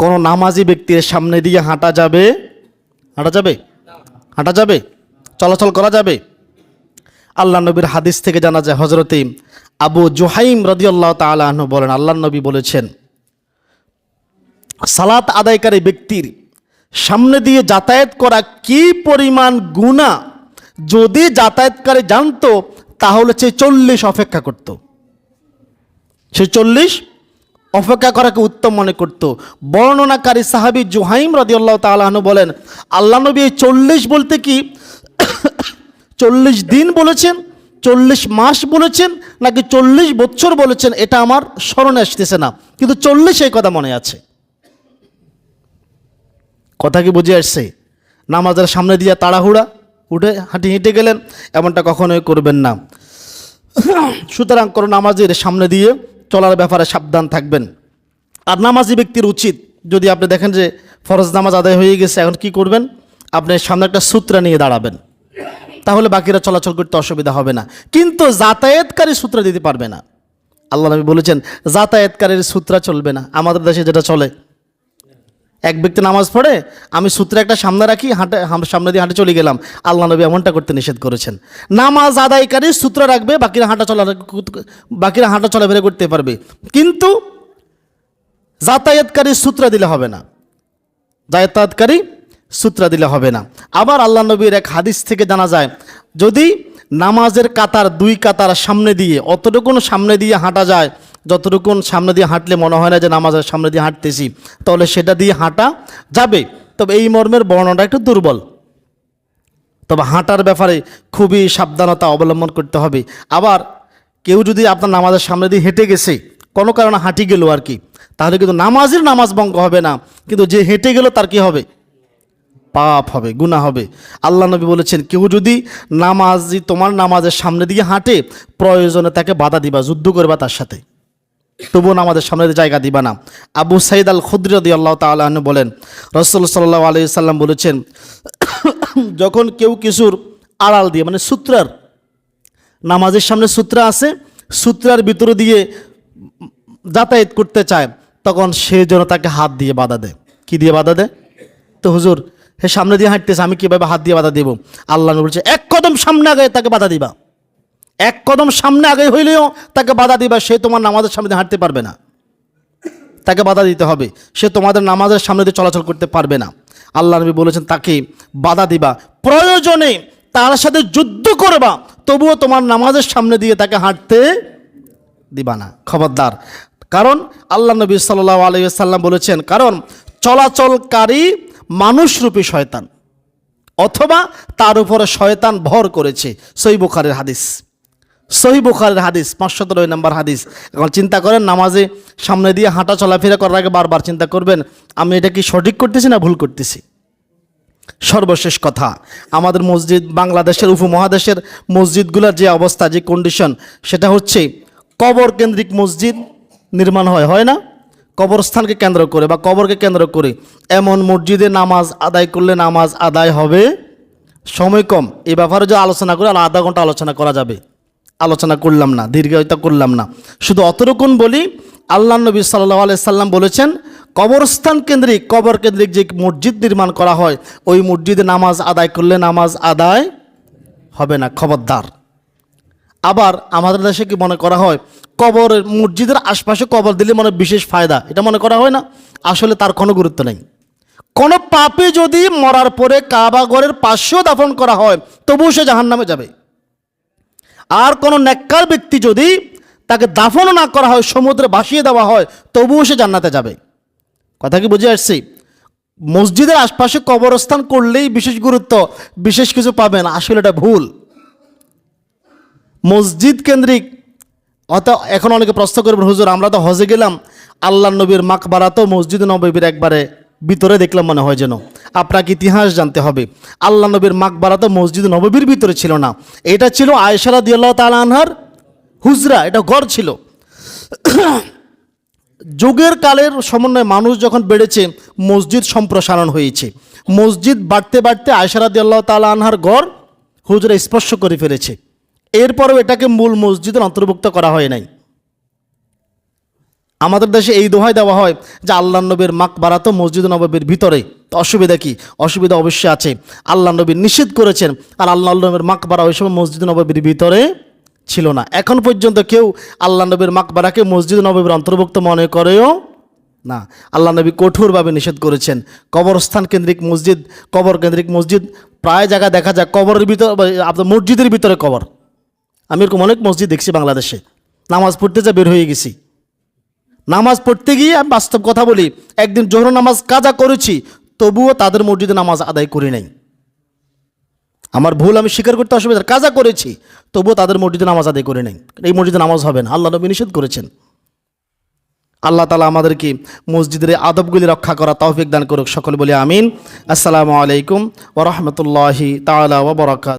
কোনো নামাজি ব্যক্তির সামনে দিয়ে হাঁটা যাবে? হাঁটা যাবে? হাঁটা যাবে? চলাচল করা যাবে? আল্লাহ নবীর হাদিস থেকে জানা যায় হজরতে আবু জোহাইম রদিয়াল্লাহ তালাহ বলেন, আল্লাহ নবী বলেছেন, সালাত আদায়কারী ব্যক্তির সামনে দিয়ে যাতায়াত করা কি পরিমাণ গুণা যদি যাতায়াতকারী জানতো, তাহলে সে চল্লিশ অপেক্ষা করত। সে চল্লিশ অপেক্ষা করাকে উত্তম মনে করত। বর্ণনাকারী সাহাবি জুহাইম রদিয়াল্লাহ তালাহনু বলেন, আল্লাহ নবী এই চল্লিশ বলতে কি? চল্লিশ দিন বলেছেন, চল্লিশ মাস বলেছেন, নাকি চল্লিশ বছর বলেছেন, এটা আমার স্মরণে আসতেছে না। কিন্তু চল্লিশ এই কথা মনে আছে। কথা কি বুঝে আসছে? নামাজের সামনে দিয়ে তাড়াহুড়া, উঠে হাঁটি হেঁটে গেলেন, এমনটা কখনোই করবেন না। সুতরাং কোনো নামাজের সামনে দিয়ে চলার ব্যাপারে সাবধান থাকবেন। আর নামাজি ব্যক্তির উচিত, যদি আপনি দেখেন যে ফরজ নামাজ আদায় হয়ে গেছে, এখন কি করবেন? আপনি সামনে একটা সূত্র নিয়ে দাঁড়াবেন। তাহলে বাকিরা চলাচল করতে অসুবিধা হবে না। কিন্তু যাতায়াতকারী সূত্র দিতে পারবে না। আল্লাহ নবী বলেছেন, যাতায়াতকারীর সূত্রা চলবে না। আমাদের দেশে যেটা চলে এক ব্যক্তি নামাজ পড়ে, আমি সূত্রে একটা সামনে রাখি, হাঁটে সামনে দিয়ে হাঁটে চলে গেলাম। আল্লাহ নবী এমনটা করতে নিষেধ করেছেন। নামাজ আদায়কারী সূত্র রাখবে, বাকিরা হাঁটা চলা বাকিরা হাঁটা চলাফেরা করতে পারবে। কিন্তু যাতায়াতকারী সূত্র দিলে হবে না। যাতায়াতকারী সূত্র দিলে হবে না। আবার আল্লাহ নবীর এক হাদিস থেকে জানা যায়, যদি নামাজের কাতার দুই কাতার সামনে দিয়ে, অতটুকুন সামনে দিয়ে হাঁটা যায় যতটুকুন সামনে দিয়ে হাঁটলে মনে হয় না যে নামাজের সামনে দিয়ে হাঁটতেছি, তাহলে সেটা দিয়ে হাঁটা যাবে। তবে এই মর্মের বর্ণনা একটু দুর্বল। তবে হাঁটার ব্যাপারে খুবই সাবধানতা অবলম্বন করতে হবে। আবার কেউ যদি আপনার নামাজের সামনে দিয়ে হেঁটে গেছে, কোনো কারণে হাঁটি গেল আর কি, তাহলে কিন্তু নামাজের নামাজ ভঙ্গ হবে না। কিন্তু যে হেঁটে গেল তার কি হবে? পাপ হবে গুণা হবে। আল্লাহ নবী বলেছেন, কেউ যদি নামাজি তোমার নামাজের সামনে দিয়ে হাঁটে, প্রয়োজনে তাকে বাধা দিবা, যুদ্ধ করবা তার সাথে। তবুও আমাদের সামনে জায়গা দিবা না। আবু সাইদ আল খুদ্রদি আল্লাহ তালন বলেন, রসুল সাল্লাহ আলি সাল্লাম বলেছেন, যখন কেউ কিছুর আড়াল দিয়ে মানে সূত্রার, নামাজের সামনে সূত্র আছে, সূত্রার ভিতরে দিয়ে যাতায়াত করতে চায়, তখন সে যেন তাকে হাত দিয়ে বাধা দেয়। কি দিয়ে বাধা দেয়? তো হুজুর হে সামনে দিয়ে হাঁটতেছে, আমি কীভাবে হাত দিয়ে বাধা দেব? আল্লাহ বলছে, এক কদম সামনে আগে তাকে বাধা দিবা। এক কদম সামনে আগে হইলেও তাকে বাধা দিবা, সে তোমার নামাজের সামনে হাঁটতে পারবে না। তাকে বাধা দিতে হবে, সে তোমাদের নামাজের সামনে দিয়ে চলাচল করতে পারবে না। আল্লাহ নবী বলেছেন, তাকে বাধা দিবা। প্রয়োজনে তার সাথে যুদ্ধ করবা, তবুও তোমার নামাজের সামনে দিয়ে তাকে হাঁটতে দিবা না। খবরদার। কারণ আল্লাহ নবী সাল্লাহ আলাইসাল্লাম বলেছেন, কারণ চলাচলকারী মানুষরূপী শয়তান, অথবা তার উপরে শয়তান ভর করেছে। সই বুখারের হাদিস। সহি বুখারের হাদিস পাঁচশো নয় নম্বর হাদিস। এখন চিন্তা করেন, নামাজে সামনে দিয়ে হাঁটা চলাফেরা করার আগে বারবার চিন্তা করবেন, আমি এটা কি সঠিক করতেছি না ভুল করতেছি? সর্বশেষ কথা, আমাদের মসজিদ, বাংলাদেশের উপমহাদেশের মসজিদগুলোর যে অবস্থা, যে কন্ডিশন সেটা হচ্ছে কবর কেন্দ্রিক মসজিদ নির্মাণ হয় হয় না? কবরস্থানকে কেন্দ্র করে বা কবরকে কেন্দ্র করে এমন মসজিদে নামাজ আদায় করলে নামাজ আদায় হবে সময় কম। এই ব্যাপারে যে আলোচনা করে, আধা ঘণ্টা আলোচনা করা যাবে। আলোচনা করলাম না, দীর্ঘায়িত করলাম না। শুধু অতটুকুন বলি, আল্লাহ নবী সাল্লাহ সাল্লাম বলেছেন, কবরস্থান কেন্দ্রিক, কবর কেন্দ্রিক যে মসজিদ নির্মাণ করা হয়, ওই মসজিদে নামাজ আদায় করলে নামাজ আদায় হবে না, খবরদার। আবার আমাদের দেশে কি মনে করা হয়, কবর, মসজিদের আশপাশে কবর দিলে মনে বিশেষ ফায়দা, এটা মনে করা হয় না? আসলে তার কোনো গুরুত্ব নেই। কোনো পাপে যদি মরার পরে কাবা ঘরের পাশেও দাফন করা হয়, তবুও সে জাহান নামে যাবে। আর কোনো ন্যাক্কার ব্যক্তি যদি তাকে দাফনও না করা হয়, সমুদ্রে ভাসিয়ে দেওয়া হয়, তবুও সে জান্নাতে যাবে। কথা কি বুঝে আসছি? মসজিদের আশপাশে কবরস্থান করলেই বিশেষ গুরুত্ব, বিশেষ কিছু পাবেন। আসলে এটা ভুল। মসজিদ কেন্দ্রিক, অত এখন অনেকে প্রশ্ন করবেন, হুজুর, আমরা তো হজে গেলাম। আল্লাহ নবীর মাকবারা তো মসজিদ নবীর একবারে ভিতরে দেখলাম মনে হয় যেন। আপনাকে ইতিহাস জানতে হবে। আল্লাহ নবীর মাকবারা তো মসজিদ নবীর ভিতরে ছিল না। এটা ছিল আয়সারা দিয়াল্লাহ তালা আনহার হুজরা, এটা ঘর ছিল। যুগের কালের সমন্বয়ে মানুষ যখন বেড়েছে, মসজিদ সম্প্রসারণ হয়েছে। মসজিদ বাড়তে বাড়তে আয়সারাদি আল্লাহ তালা আনহার গড় হুজরা স্পর্শ করে ফেলেছে। এরপরেও এটাকে মূল মসজিদের অন্তর্ভুক্ত করা হয় নাই। আমাদের দেশে এই দোহাই দেওয়া হয় যে আল্লাহ নবীর মাকবারা তো মসজিদ নবীর ভিতরে। অসুবিধা কি? অসুবিধা অবশ্যই আছে। আল্লাহ নবী নিষেধ করেছেন, আর আল্লাহ নবীর মাকবারা ওই সময় মসজিদ নবীর ভিতরে ছিল না। এখন পর্যন্ত কেউ আল্লাহ নবীর মাকবারাকে মসজিদ নবীর অন্তর্ভুক্ত মনে করেও না। আল্লাহ নবী কঠোরভাবে নিষেধ করেছেন। কবরস্থান কেন্দ্রিক মসজিদ, কবর কেন্দ্রিক মসজিদ, প্রায় জায়গায় দেখা যায় কবরের ভিতর আপনার মসজিদের ভিতরে কবর। আমি এরকম অনেক মসজিদ দেখছি বাংলাদেশে। নামাজ পড়তে যা বের হয়ে গেছি। নামাজ পড়তে গিয়ে আমি বাস্তব কথা বলি, একদিন জোহর নামাজ কাজা করেছি, তবুও তাদের মসজিদে নামাজ আদায় করি নাই। আমার ভুল আমি স্বীকার করতে অসুবিধা, কাজা করেছি, তবুও তাদের মসজিদে নামাজ আদায় করে নেই। এই মসজিদে নামাজ হবে না, আল্লাহ নবী নিষেধ করেছেন। আল্লাহ তালা আমাদেরকে মসজিদের আদবগুলি রক্ষা করা তৌফিক দান করুক, সকল বলে আমিন। আসসালামু আলাইকুম ওরহমতুল্লাহি তালা ওবরাকাত